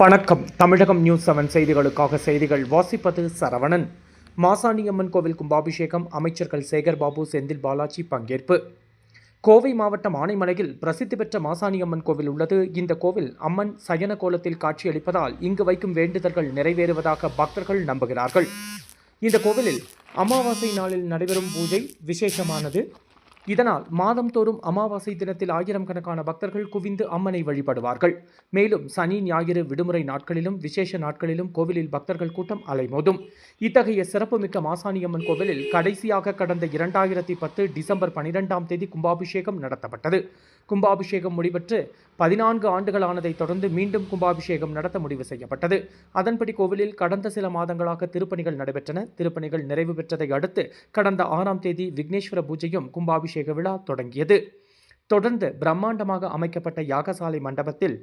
வணக்கம். தமிழகம் news seven செய்திகளுக்காக செய்திகள் வாசிப்பது சரவணன். மாசாணியம்மன் கோவில் கும்பாபிஷேகம் அமைச்சர்கள் சேகர் பாபு செந்தில் பாலாஜி பங்கேற்பு. கோவை மாவட்டம் ஆனைமலையில் பிரசித்தி பெற்ற மாசாணியம்மன் கோவில் உள்ளது. இந்த கோவில் அம்மன் சயன கோலத்தில் காட்சியளிப்பதால் இங்கு வைக்கும் வேண்டுதல்கள் நிறைவேறுவதாக பக்தர்கள் நம்புகிறார்கள். இந்த கோவிலில் அமாவாசை நாளில் நடைபெறும் பூஜை விசேஷமானது. இதனால் மாதம்தோறும் அமாவாசை தினத்தில் ஆயிரம் கணக்கான பக்தர்கள் குவிந்து அம்மனை வழிபடுவார்கள். மேலும் சனி ஞாயிறு விடுமுறை நாட்களிலும் விசேஷ நாட்களிலும் கோவிலில் பக்தர்கள் கூட்டம் அலைமோதும். இத்தகைய சிறப்புமிக்க மாசாணியம்மன் கோவிலில் கடைசியாக கடந்த இரண்டாயிரத்தி பத்து டிசம்பர் பனிரெண்டாம் தேதி கும்பாபிஷேகம் நடத்தப்பட்டது. கும்பாபிஷேகம் முடிவற்று பதினான்கு ஆண்டுகளானதைத் தொடர்ந்து மீண்டும் கும்பாபிஷேகம் நடத்த முடிவு செய்யப்பட்டது. அதன்படி கோவிலில் கடந்த சில மாதங்களாக திருப்பணிகள் நடைபெற்றன. திருப்பணிகள் நிறைவு பெற்றதை அடுத்து கடந்த ஆறாம் தேதி விக்னேஸ்வர பூஜையும் கும்பாபிஷேகம் அபிஷேக விழா தொடங்கியது. தொடர்ந்து பிரம்மாண்டமாக அமைக்கப்பட்ட யாகசாலை மண்டபத்தில்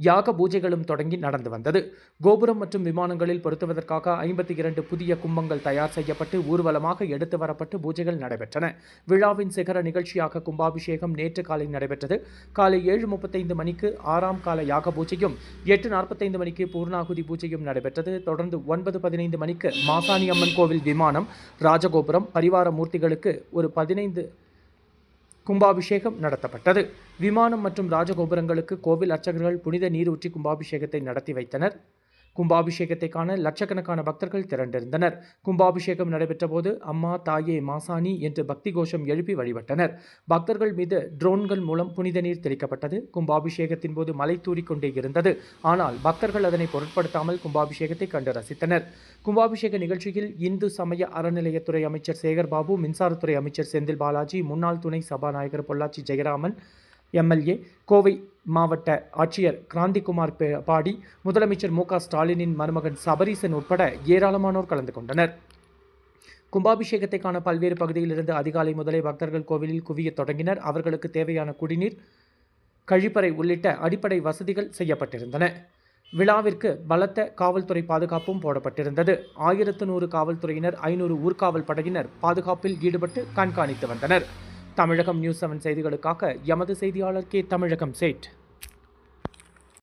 யாக பூஜைகளும் தொடங்கி நடந்து வந்தது. கோபுரம் மற்றும் விமானங்களில் பொருத்துவதற்காக ஐம்பத்தி இரண்டு புதிய கும்பங்கள் தயார் செய்யப்பட்டு ஊர்வலமாக எடுத்து வரப்பட்டு பூஜைகள் நடைபெற்றன. விழாவின் சிகர நிகழ்ச்சியாக கும்பாபிஷேகம் நேற்று காலை நடைபெற்றது. காலை ஏழு முப்பத்தைந்து மணிக்கு ஆறாம் கால யாக பூஜையும் எட்டு நாற்பத்தைந்து மணிக்கு பூர்ணாகுதி பூஜையும் நடைபெற்றது. தொடர்ந்து ஒன்பது பதினைந்து மணிக்கு மாசாணி அம்மன் கோவில் விமானம் ராஜகோபுரம் பரிவார மூர்த்திகளுக்கு ஒரு பதினைந்து கும்பாபிஷேகம் நடத்தப்பட்டது. விமானம் மற்றும் ராஜகோபுரங்களுக்கு கோவில் அர்ச்சகர்கள் புனித நீர் ஊற்றி கும்பாபிஷேகத்தை நடத்தி வைத்தனர். கும்பாபிஷேகத்தை காண லட்சக்கணக்கான பக்தர்கள் திரண்டிருந்தனர். கும்பாபிஷேகம் நடைபெற்றபோது அம்மா தாயே மாசாணி என்று பக்தி கோஷம் எழுப்பி வழிபட்டனர். பக்தர்கள் மீது ட்ரோன்கள் மூலம் புனித நீர் தெளிக்கப்பட்டது. கும்பாபிஷேகத்தின் போது மலை தூறிக்கொண்டே இருந்தது. ஆனால் பக்தர்கள் அதனை பொருட்படுத்தாமல் கும்பாபிஷேகத்தை கண்டு ரசித்தனர். கும்பாபிஷேக நிகழ்ச்சியில் இந்து சமய அறநிலையத்துறை அமைச்சர் சேகர் பாபு மின்சாரத்துறை அமைச்சர் செந்தில் பாலாஜி முன்னாள் துணை சபாநாயகர் பொள்ளாச்சி ஜெயராமன் எம்எல்ஏ கோவை மாவட்ட ஆட்சியர் கிராந்திகுமார் பாடி முதலமைச்சர் மு ஸ்டாலினின் மருமகன் சபரீசன் உட்பட ஏராளமானோர் கலந்து கொண்டனர். கும்பாபிஷேகத்தை காண பல்வேறு பகுதியிலிருந்து அதிகாலை முதலே பக்தர்கள் கோவிலில் குவிய தொடங்கினர். அவர்களுக்கு தேவையான குடிநீர் கழிப்பறை உள்ளிட்ட அடிப்படை வசதிகள் செய்யப்பட்டிருந்தன. விழாவிற்கு பலத்த காவல்துறை பாதுகாப்பும் போடப்பட்டிருந்தது. ஆயிரத்து நூறு காவல்துறையினர் ஐநூறு ஊர்காவல் படையினர் பாதுகாப்பில் ஈடுபட்டு கண்காணித்து வந்தனர். தமிழகம் நியூஸ் செவன் செய்திகளுக்காக எமது செய்தியாளர் கே தமிழகம் சேட்.